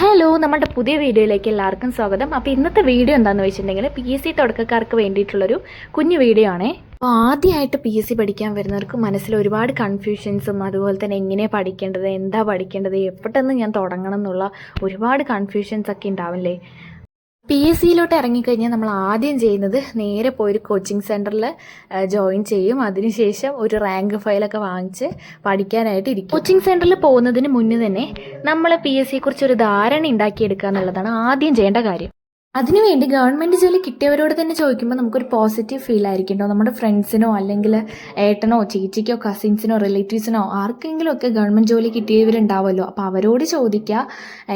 Hello നമ്മുടെ പുതിയ വീഡിയോയിലേക്ക് എല്ലാവർക്കും സ്വാഗതം. അപ്പോൾ ഇന്നത്തെ വീഡിയോ എന്താണെന്ന് വെച്ചിട്ടുണ്ടെങ്കിൽ പി എസ് സി തുടക്കക്കാർക്ക് വേണ്ടിയിട്ടുള്ളൊരു കുഞ്ഞു വീഡിയോ ആണേ. അപ്പോൾ ആദ്യമായിട്ട് പി എസ് സി പഠിക്കാൻ വരുന്നവർക്ക് മനസ്സിൽ ഒരുപാട് കൺഫ്യൂഷൻസും അതുപോലെ തന്നെ എങ്ങനെ പഠിക്കേണ്ടത് എന്താ പഠിക്കേണ്ടത് എപ്പോഴെന്ന് ഞാൻ തുടങ്ങണം എന്നുള്ള ഒരുപാട് കൺഫ്യൂഷൻസ് ഒക്കെ ഉണ്ടാവില്ലേ? പി എസ് സിയിലോട്ട് ഇറങ്ങിക്കഴിഞ്ഞാൽ നമ്മൾ ആദ്യം ചെയ്യുന്നത് നേരെ പോയി ഒരു കോച്ചിങ് സെന്ററിൽ ജോയിൻ ചെയ്യും. അതിനുശേഷം ഒരു റാങ്ക് ഫയലൊക്കെ വാങ്ങിച്ച് പഠിക്കാനായിട്ട് ഇരിക്കും. കോച്ചിങ് സെന്ററിൽ പോകുന്നതിന് മുന്നേ തന്നെ നമ്മൾ പി എസ് സിയെക്കുറിച്ച് ഒരു ധാരണ ഉണ്ടാക്കിയെടുക്കുക എന്നുള്ളതാണ് ആദ്യം ചെയ്യേണ്ട കാര്യം. അതിനുവേണ്ടി ഗവൺമെന്റ് ജോലി കിട്ടിയവരോട് തന്നെ ചോദിക്കുമ്പോൾ നമുക്കൊരു പോസിറ്റീവ് ഫീൽ ആയിരിക്കും നമ്മുടെ ഫ്രണ്ട്സിനോ അല്ലെങ്കിൽ ഏട്ടനോ ചേച്ചിക്കോ കസിൻസിനോ റിലേറ്റീവ്സിനോ ആർക്കെങ്കിലും ഒക്കെ ഗവൺമെന്റ് ജോലി കിട്ടിയവരുണ്ടാവുമല്ലോ അപ്പോൾ അവരോട് ചോദിക്കുക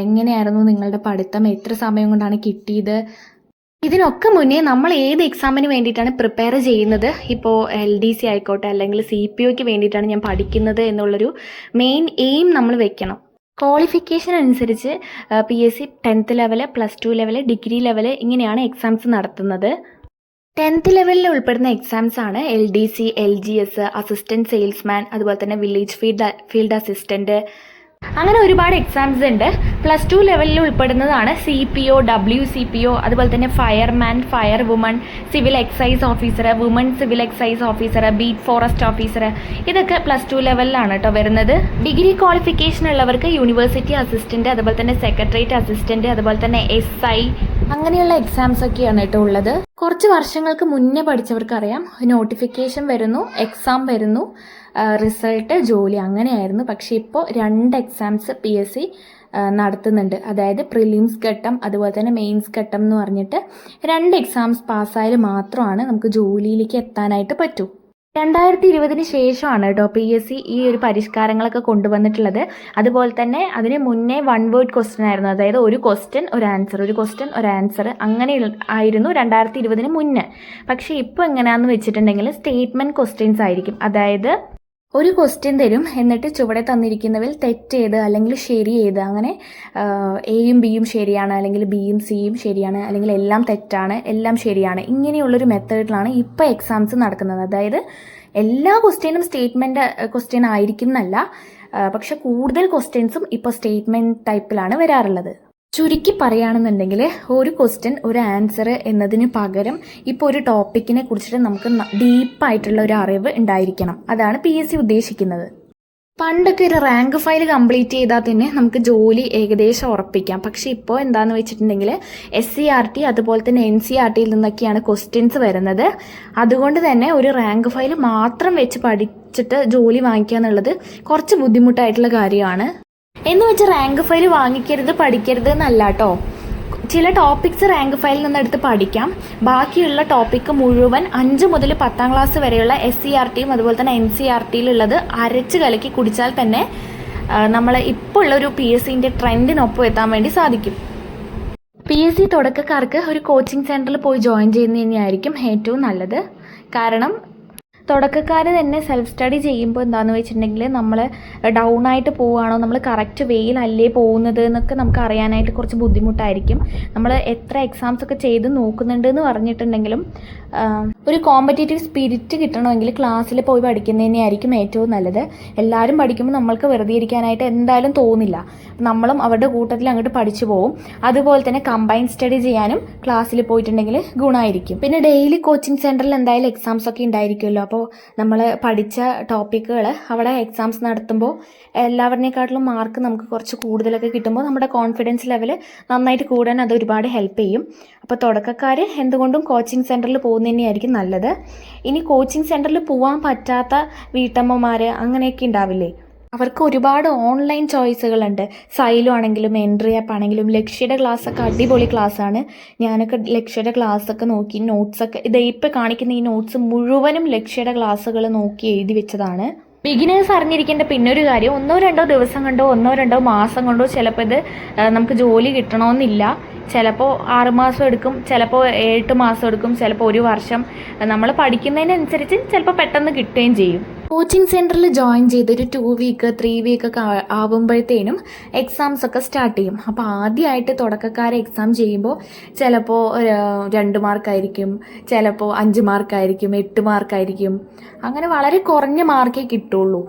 എങ്ങനെയായിരുന്നു നിങ്ങളുടെ പഠിത്തം? എത്ര സമയം കൊണ്ടാണ് കിട്ടിയത്? ഇതിനൊക്കെ മുന്നേ നമ്മൾ ഏത് എക്സാമിന് വേണ്ടിയിട്ടാണ് പ്രിപ്പയർ ചെയ്യുന്നത്? ഇപ്പോൾ എൽ ഡി സി ആയിക്കോട്ടെ അല്ലെങ്കിൽ സി പി ഒക്ക് വേണ്ടിയിട്ടാണ് ഞാൻ പഠിക്കുന്നത് എന്നുള്ളൊരു മെയിൻ എയിം നമ്മൾ വെക്കണം. ക്വാളിഫിക്കേഷൻ അനുസരിച്ച് P S C tenth level plus two level degree level ഇങ്ങനെയാണ് എക്സാംസ് നടത്തുന്നത്. ടെൻത്ത് ലെവലിൽ ഉൾപ്പെടുന്ന എക്സാംസ് ആണ് L D C L G S assistant salesman അതുപോലെ തന്നെ വില്ലേജ് ഫീൽഡ് ഫീൽഡ് അസിസ്റ്റന്റ് അങ്ങനെ ഒരുപാട് എക്സാംസ് ഉണ്ട്. പ്ലസ് ടു ലെവലിൽ ഉൾപ്പെടുന്നതാണ് C P O W C P O അതുപോലെ തന്നെ fireman fire woman civil excise officer woman civil excise officer beat forest officer ഇതൊക്കെ പ്ലസ് ടു ലെവലിലാണ് കേട്ടോ വരുന്നത്. ഡിഗ്രി ക്വാളിഫിക്കേഷൻ ഉള്ളവർക്ക് യൂണിവേഴ്സിറ്റി അസിസ്റ്റന്റ് അതുപോലെ തന്നെ സെക്രട്ടേറിയറ്റ് അസിസ്റ്റന്റ് അതുപോലെ തന്നെ എസ് ഐ അങ്ങനെയുള്ള എക്സാംസ് ഒക്കെയാണ് കേട്ടോ ഉള്ളത്. കുറച്ച് വർഷങ്ങൾക്ക് മുന്നേ പഠിച്ചവർക്കറിയാം. നോട്ടിഫിക്കേഷൻ വരുന്നു എക്സാം വരുന്നു റിസൾട്ട് ജോലി അങ്ങനെയായിരുന്നു. പക്ഷേ ഇപ്പോൾ രണ്ട് എക്സാംസ് പി എസ് സി നടത്തുന്നുണ്ട്. അതായത് പ്രിലിംസ് ഘട്ടം അതുപോലെ തന്നെ മെയിൻസ് ഘട്ടം എന്ന് പറഞ്ഞിട്ട് രണ്ട് എക്സാംസ് പാസ്സായാൽ മാത്രമാണ് നമുക്ക് ജോലിയിലേക്ക് എത്താനായിട്ട് പറ്റൂ. രണ്ടായിരത്തി ഇരുപതിന് ശേഷമാണ് കേട്ടോ പി എസ് സി ഈ ഒരു പരിഷ്കാരങ്ങളൊക്കെ കൊണ്ടുവന്നിട്ടുള്ളത്. അതുപോലെ തന്നെ അതിന് മുന്നേ വൺ വേർഡ് ക്വസ്റ്റ്യൻ ആയിരുന്നു. അതായത് ഒരു ക്വസ്റ്റ്യൻ ഒരു ആൻസർ ഒരു ക്വസ്റ്റ്യൻ ഒരു ആൻസർ അങ്ങനെ ആയിരുന്നു രണ്ടായിരത്തി ഇരുപതിന് മുന്നേ. പക്ഷേ ഇപ്പോൾ എങ്ങനെയാണെന്ന് വെച്ചിട്ടുണ്ടെങ്കിൽ സ്റ്റേറ്റ്മെന്റ് ക്വസ്റ്റ്യൻസ് ആയിരിക്കും. അതായത് ഒരു ക്വസ്റ്റ്യൻ തരും. എന്നിട്ട് ചുവടെ തന്നിരിക്കുന്നതിൽ തെറ്റ് ചെയ്ത് അല്ലെങ്കിൽ ശരി ചെയ്ത് അങ്ങനെ എയും ബിയും ശരിയാണ് അല്ലെങ്കിൽ ബിയും സിയും ശരിയാണ് അല്ലെങ്കിൽ എല്ലാം തെറ്റാണ് എല്ലാം ശരിയാണ്. ഇങ്ങനെയുള്ളൊരു മെത്തേഡിലാണ് ഇപ്പോൾ എക്സാംസ് നടക്കുന്നത്. അതായത് എല്ലാ ക്വസ്റ്റ്യനും സ്റ്റേറ്റ്മെന്റ് ക്വസ്റ്റ്യൻ ആയിരിക്കുന്നല്ല. പക്ഷെ കൂടുതൽ ക്വസ്റ്റ്യൻസും ഇപ്പോൾ സ്റ്റേറ്റ്മെന്റ് ടൈപ്പിലാണ് വരാറുള്ളത്. ചുരുക്കി പറയുകയാണെന്നുണ്ടെങ്കിൽ ഒരു ക്വസ്റ്റ്യൻ ഒരു ആൻസർ എന്നതിന് പകരം ഇപ്പോൾ ഒരു ടോപ്പിക്കിനെ കുറിച്ചിട്ട് നമുക്ക് ഡീപ്പായിട്ടുള്ള ഒരു അറിവ് ഉണ്ടായിരിക്കണം. അതാണ് പി എസ് സി ഉദ്ദേശിക്കുന്നത്. പണ്ടൊക്കെ ഒരു റാങ്ക് ഫയൽ കംപ്ലീറ്റ് ചെയ്താൽ തന്നെ നമുക്ക് ജോലി ഏകദേശം ഉറപ്പിക്കാം. പക്ഷെ ഇപ്പോൾ എന്താണെന്ന് വെച്ചിട്ടുണ്ടെങ്കിൽ എസ് സി ആർ ടി അതുപോലെ തന്നെ എൻ സി ആർ ടിയിൽ നിന്നൊക്കെയാണ് ക്വസ്റ്റ്യൻസ് വരുന്നത്. അതുകൊണ്ട് തന്നെ ഒരു റാങ്ക് ഫയൽ മാത്രം വെച്ച് പഠിച്ചിട്ട് ജോലി വാങ്ങിക്കുക എന്നുള്ളത് കുറച്ച് ബുദ്ധിമുട്ടായിട്ടുള്ള കാര്യമാണ്. എന്ന് വെച്ച് റാങ്ക് ഫയൽ വാങ്ങിക്കരുത് പഠിക്കരുത് എന്നല്ല കേട്ടോ ചില ടോപ്പിക്സ് റാങ്ക് ഫയലിൽ നിന്ന് എടുത്ത് പഠിക്കാം. ബാക്കിയുള്ള ടോപ്പിക്ക് മുഴുവൻ അഞ്ച് മുതൽ പത്താം ക്ലാസ് വരെയുള്ള എസ് സി ആർ ടിയും അതുപോലെ തന്നെ എൻ സി ആർ ടിയിലുള്ളത് അരച്ച് കലക്കി കുടിച്ചാൽ തന്നെ നമ്മൾ ഇപ്പോൾ ഉള്ള ഒരു പി എസ് സിന്റെ ട്രെൻഡിനൊപ്പം എത്താൻ വേണ്ടി സാധിക്കും. പി എസ് സി തുടക്കക്കാർക്ക് ഒരു കോച്ചിങ് സെന്ററിൽ പോയി ജോയിൻ ചെയ്യുന്നത് ഏറ്റവും നല്ലത്. കാരണം തുടക്കക്കാർ തന്നെ സെൽഫ് സ്റ്റഡി ചെയ്യുമ്പോൾ എന്താണെന്ന് വെച്ചിട്ടുണ്ടെങ്കിൽ നമ്മൾ ഡൗൺ ആയിട്ട് പോവുകയാണോ നമ്മൾ കറക്റ്റ് വെയിലല്ലേ പോകുന്നത് എന്നൊക്കെ നമുക്ക് അറിയാനായിട്ട് കുറച്ച് ബുദ്ധിമുട്ടായിരിക്കും. നമ്മൾ എത്ര എക്സാംസ് ഒക്കെ ചെയ്ത് നോക്കുന്നുണ്ട് എന്ന് പറഞ്ഞിട്ടുണ്ടെങ്കിലും ഒരു കോമ്പറ്റേറ്റീവ് സ്പിരിറ്റ് കിട്ടണമെങ്കിൽ ക്ലാസ്സിൽ പോയി പഠിക്കുന്നതിനെയായിരിക്കും ഏറ്റവും നല്ലത്. എല്ലാവരും പഠിക്കുമ്പോൾ നമ്മൾക്ക് വെറുതെ ഇരിക്കാനായിട്ട് എന്തായാലും തോന്നില്ല. നമ്മളും അവരുടെ കൂട്ടത്തിൽ അങ്ങോട്ട് പഠിച്ചു പോകും അതുപോലെ തന്നെ കമ്പൈൻ സ്റ്റഡി ചെയ്യാനും ക്ലാസ്സിൽ പോയിട്ടുണ്ടെങ്കിൽ ഗുണമായിരിക്കും പിന്നെ ഡെയിലി കോച്ചിങ് സെന്ററിൽ എന്തായാലും എക്സാംസ് ഒക്കെ ഉണ്ടായിരിക്കുമല്ലോ. അപ്പോൾ നമ്മൾ പഠിച്ച ടോപ്പിക്കുകൾ അവിടെ എക്സാംസ് നടത്തുമ്പോൾ എല്ലാവരിനെക്കാട്ടിലും മാർക്ക് നമുക്ക് കുറച്ച് കൂടുതലൊക്കെ കിട്ടുമ്പോൾ നമ്മുടെ കോൺഫിഡൻസ് ലെവൽ നന്നായിട്ട് കൂടാൻ അത് ഒരുപാട് ഹെൽപ്പ് ചെയ്യും. അപ്പോൾ തുടക്കക്കാർ എന്തുകൊണ്ടും കോച്ചിങ് സെന്ററിൽ പോകുന്നത് തന്നെയായിരിക്കും നല്ലത്. ഇനി കോച്ചിങ് സെന്ററിൽ പോകാൻ പറ്റാത്ത വീട്ടമ്മമാർ അങ്ങനെയൊക്കെ ഉണ്ടാവില്ലേ? അവർക്ക് ഒരുപാട് ഓൺലൈൻ ചോയ്സുകളുണ്ട്. സൈലോ ആണെങ്കിലും എൻട്രി ആപ്പ് ആണെങ്കിലും ലക്ഷ്യയുടെ ഒക്കെ അടിപൊളി ക്ലാസ്സാണ് ഞാനൊക്കെ ലക്ഷ്യയുടെ ഒക്കെ നോക്കി നോട്ട്സ് ഒക്കെ ഇത് ഇപ്പോൾ കാണിക്കുന്ന ഈ നോട്ട്സ് മുഴുവനും ലക്ഷ്യയുടെ ക്ലാസ്സുകൾ നോക്കി എഴുതി വെച്ചതാണ്. ബിഗിനേഴ്സ് അറിഞ്ഞിരിക്കേണ്ട പിന്നെ ഒരു കാര്യം ഒന്നോ രണ്ടോ ദിവസം കൊണ്ടോ ഒന്നോ രണ്ടോ മാസം കൊണ്ടോ ചിലപ്പോൾ ഇത് നമുക്ക് ജോലി കിട്ടണമെന്നില്ല ചിലപ്പോൾ ആറുമാസം എടുക്കും ചിലപ്പോൾ എട്ട് മാസം എടുക്കും ചിലപ്പോൾ ഒരു വർഷം. നമ്മൾ പഠിക്കുന്നതിനനുസരിച്ച് ചിലപ്പോൾ പെട്ടെന്ന് കിട്ടുകയും ചെയ്യും. കോച്ചിങ് സെന്ററിൽ ജോയിൻ ചെയ്ത് ഒരു ടു വീക്ക് ത്രീ വീക്ക് ഒക്കെ ആവുമ്പോഴത്തേനും എക്സാംസ് ഒക്കെ സ്റ്റാർട്ട് ചെയ്യും. അപ്പോൾ ആദ്യമായിട്ട് തുടക്കക്കാരെ എക്സാം ചെയ്യുമ്പോൾ ചിലപ്പോൾ രണ്ട് മാർക്കായിരിക്കും ചിലപ്പോൾ അഞ്ച് മാർക്കായിരിക്കും എട്ട് മാർക്കായിരിക്കും അങ്ങനെ വളരെ കുറഞ്ഞ മാർക്കേ കിട്ടുള്ളൂ.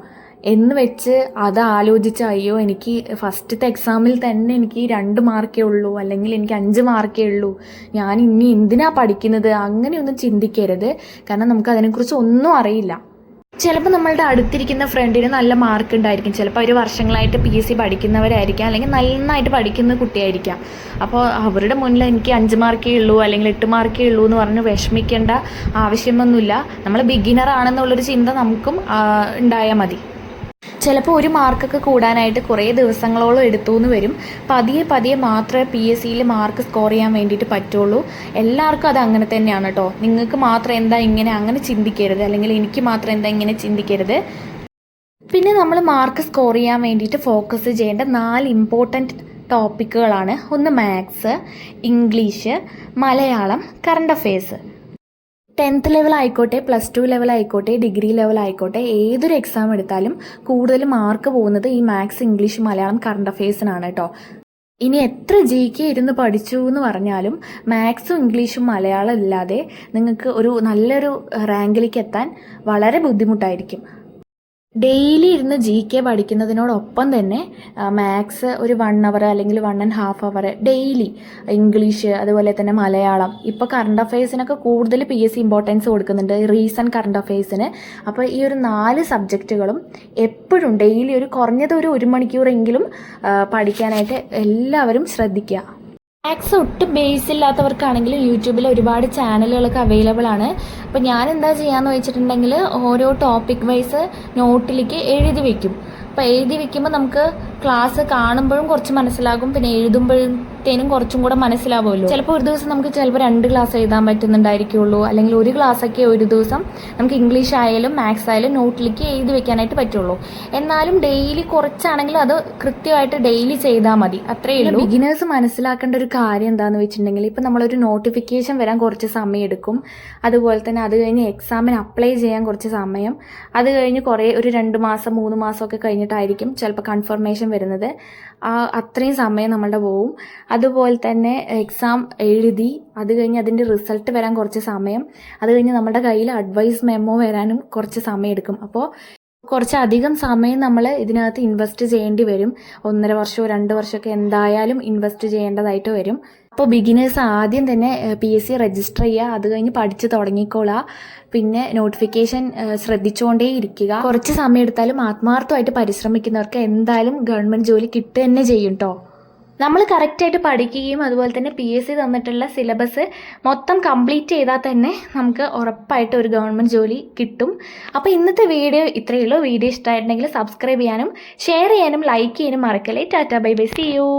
എന്ന് വെച്ച് അത് ആലോചിച്ച് അയ്യോ എനിക്ക് ഫസ്റ്റത്തെ എക്സാമിൽ തന്നെ എനിക്ക് രണ്ട് മാർക്കേ ഉള്ളൂ അല്ലെങ്കിൽ എനിക്ക് അഞ്ച് മാർക്കേ ഉള്ളൂ. ഞാൻ ഇനി എന്തിനാ പഠിക്കുന്നത്? അങ്ങനെയൊന്നും ചിന്തിക്കരുത്. കാരണം നമുക്ക് അതിനെക്കുറിച്ച് ഒന്നും അറിയില്ല. ചിലപ്പോൾ നമ്മളുടെ അടുത്തിരിക്കുന്ന ഫ്രണ്ടിന് നല്ല മാർക്ക് ഉണ്ടായിരിക്കും. ചിലപ്പോൾ അവർ വർഷങ്ങളായിട്ട് പി എസ് സി പഠിക്കുന്നവരായിരിക്കാം. അല്ലെങ്കിൽ നന്നായിട്ട് പഠിക്കുന്ന കുട്ടിയായിരിക്കാം. അപ്പോൾ അവരുടെ മുന്നിൽ എനിക്ക് അഞ്ച് മാർക്കേ ഉള്ളൂ അല്ലെങ്കിൽ എട്ട് മാർക്കേ ഉള്ളൂ എന്ന് പറഞ്ഞ് വിഷമിക്കേണ്ട ആവശ്യമൊന്നുമില്ല. നമ്മൾ ബിഗിനർ ആണെന്നുള്ളൊരു ചിന്ത നമുക്കും ഉണ്ടായാൽ മതി. ചിലപ്പോൾ ഒരു മാർക്കൊക്കെ കൂടാനായിട്ട് കുറേ ദിവസങ്ങളോളം എടുത്തു എന്ന് വരും. പതിയെ പതിയെ മാത്രമേ പി എസ് സിയിൽ മാർക്ക് സ്കോർ ചെയ്യാൻ വേണ്ടിയിട്ട് പറ്റുള്ളൂ. എല്ലാവർക്കും അത് അങ്ങനെ തന്നെയാണ് കേട്ടോ നിങ്ങൾക്ക് മാത്രം എന്താ ഇങ്ങനെ അങ്ങനെ ചിന്തിക്കരുത്. അല്ലെങ്കിൽ എനിക്ക് മാത്രം എന്താ ഇങ്ങനെ ചിന്തിക്കരുത്. പിന്നെ നമ്മൾ മാർക്ക് സ്കോർ ചെയ്യാൻ വേണ്ടിയിട്ട് ഫോക്കസ് ചെയ്യേണ്ട നാല് ഇമ്പോർട്ടന്റ് ടോപ്പിക്കുകളാണ് ഒന്ന് maths English Malayalam current affairs tenth level ആയിക്കോട്ടെ പ്ലസ് ടു ലെവൽ ആയിക്കോട്ടെ ഡിഗ്രി ലെവൽ ആയിക്കോട്ടെ ഏതൊരു എക്സാം എടുത്താലും കൂടുതൽ മാർക്ക് പോകുന്നത് ഈ മാത്സ് ഇംഗ്ലീഷ് മലയാളം കറണ്ട് അഫയേഴ്സിനാണ് കേട്ടോ ഇനി എത്ര ജി കെ ഇരുന്ന് പഠിച്ചു എന്ന് പറഞ്ഞാലും മാത്സും ഇംഗ്ലീഷും മലയാളം ഇല്ലാതെ നിങ്ങൾക്ക് ഒരു നല്ലൊരു റാങ്കിലേക്ക് എത്താൻ വളരെ ബുദ്ധിമുട്ടായിരിക്കും. ഡെയിലി ഇരുന്ന് ജി കെ പഠിക്കുന്നതിനോടൊപ്പം തന്നെ മാത്സ് ഒരു വൺ അവർ അല്ലെങ്കിൽ one and half hour daily English അതുപോലെ തന്നെ മലയാളം. ഇപ്പോൾ കറണ്ട് അഫയേഴ്സിനൊക്കെ കൂടുതൽ പി എസ് സി ഇമ്പോർട്ടൻസ് കൊടുക്കുന്നുണ്ട്. റീസൺ കറണ്ട് അഫയേഴ്സിന് അപ്പോൾ ഈ ഒരു നാല് സബ്ജക്റ്റുകളും എപ്പോഴും ഡെയിലി ഒരു കുറഞ്ഞത് ഒരു ഒരു മണിക്കൂറെങ്കിലും പഠിക്കാനായിട്ട് എല്ലാവരും ശ്രദ്ധിക്കുക. മാത്സ് ഒട്ടും ബേസ് ഇല്ലാത്തവർക്കാണെങ്കിൽ യൂട്യൂബിൽ ഒരുപാട് ചാനലുകളൊക്കെ അവൈലബിൾ ആണ്. അപ്പോൾ ഞാൻ എന്താ ചെയ്യാന്ന് വെച്ചിട്ടുണ്ടെങ്കിൽ ഓരോ ടോപ്പിക് വൈസ് നോട്ടിലേക്ക് എഴുതി വെക്കും. അപ്പോൾ എഴുതി വെക്കുമ്പോൾ നമുക്ക് ക്ലാസ് കാണുമ്പോഴും കുറച്ച് മനസ്സിലാകും പിന്നെ എഴുതുമ്പോഴത്തേനും കുറച്ചും കൂടെ മനസ്സിലാവുമല്ലോ. ചിലപ്പോൾ ഒരു ദിവസം നമുക്ക് ചിലപ്പോൾ രണ്ട് ക്ലാസ് എഴുതാൻ പറ്റുന്നുണ്ടായിരിക്കുള്ളൂ. അല്ലെങ്കിൽ ഒരു ക്ലാസ്സൊക്കെ ഒരു ദിവസം നമുക്ക് ഇംഗ്ലീഷ് ആയാലും മാത്സ് ആയാലും നോട്ടിലേക്ക് എഴുതി വെക്കാനായിട്ട് പറ്റുള്ളൂ. എന്നാലും ഡെയിലി കുറച്ചാണെങ്കിലും അത് കൃത്യമായിട്ട് ഡെയിലി ചെയ്താൽ മതി. അത്രയേ ഉള്ളൂ. ബിഗിനേഴ്സ് മനസ്സിലാക്കേണ്ട ഒരു കാര്യം എന്താണെന്ന് വെച്ചിട്ടുണ്ടെങ്കിൽ ഇപ്പം നമ്മളൊരു നോട്ടിഫിക്കേഷൻ വരാൻ കുറച്ച് സമയം എടുക്കും അതുപോലെ തന്നെ അത് കഴിഞ്ഞ് എക്സാമിന് അപ്ലൈ ചെയ്യാൻ കുറച്ച് സമയം. അത് കഴിഞ്ഞ് കുറേ ഒരു രണ്ട് മാസം മൂന്ന് മാസമൊക്കെ കഴിഞ്ഞിട്ടായിരിക്കും ചിലപ്പോൾ കൺഫർമേഷൻ വരുന്നത്. അത്രയും സമയം നമ്മളുടെ പോവും. അതുപോലെ തന്നെ എക്സാം എഴുതി അത് കഴിഞ്ഞ് അതിന്റെ റിസൾട്ട് വരാൻ കുറച്ച് സമയം. അത് കഴിഞ്ഞ് നമ്മുടെ കയ്യിൽ അഡ്വൈസ് മെമ്മോ വരാനും കുറച്ച് സമയം എടുക്കും അപ്പോൾ കുറച്ചധികം സമയം നമ്മൾ ഇതിനകത്ത് ഇൻവെസ്റ്റ് ചെയ്യേണ്ടി വരും. ഒന്നര വർഷമോ രണ്ട് വർഷമൊക്കെ എന്തായാലും ഇൻവെസ്റ്റ് ചെയ്യേണ്ടതായിട്ട് വരും. അപ്പോൾ ബിഗിനേഴ്സ് ആദ്യം തന്നെ പി എസ് സി രജിസ്റ്റർ ചെയ്യുക. അത് കഴിഞ്ഞ് പഠിച്ച് തുടങ്ങിക്കോളുക പിന്നെ നോട്ടിഫിക്കേഷൻ ശ്രദ്ധിച്ചുകൊണ്ടേ ഇരിക്കുക. കുറച്ച് സമയം എടുത്താലും ആത്മാർത്ഥമായിട്ട് പരിശ്രമിക്കുന്നവർക്ക് എന്തായാലും ഗവൺമെന്റ് ജോലി കിട്ടുക തന്നെ ചെയ്യും കേട്ടോ നമ്മൾ കറക്റ്റായിട്ട് പഠിക്കുകയും അതുപോലെ തന്നെ പി എസ് സി തന്നിട്ടുള്ള സിലബസ് മൊത്തം കംപ്ലീറ്റ് ചെയ്താൽ തന്നെ നമുക്ക് ഉറപ്പായിട്ട് ഒരു ഗവൺമെന്റ് ജോലി കിട്ടും. അപ്പോൾ ഇന്നത്തെ വീഡിയോ ഇത്രയേ ഉള്ളൂ. വീഡിയോ ഇഷ്ടമായിട്ടുണ്ടെങ്കിൽ സബ്സ്ക്രൈബ് ചെയ്യാനും ഷെയർ ചെയ്യാനും ലൈക്ക് ചെയ്യാനും മറക്കല്ലേ. Tata bye bye. See you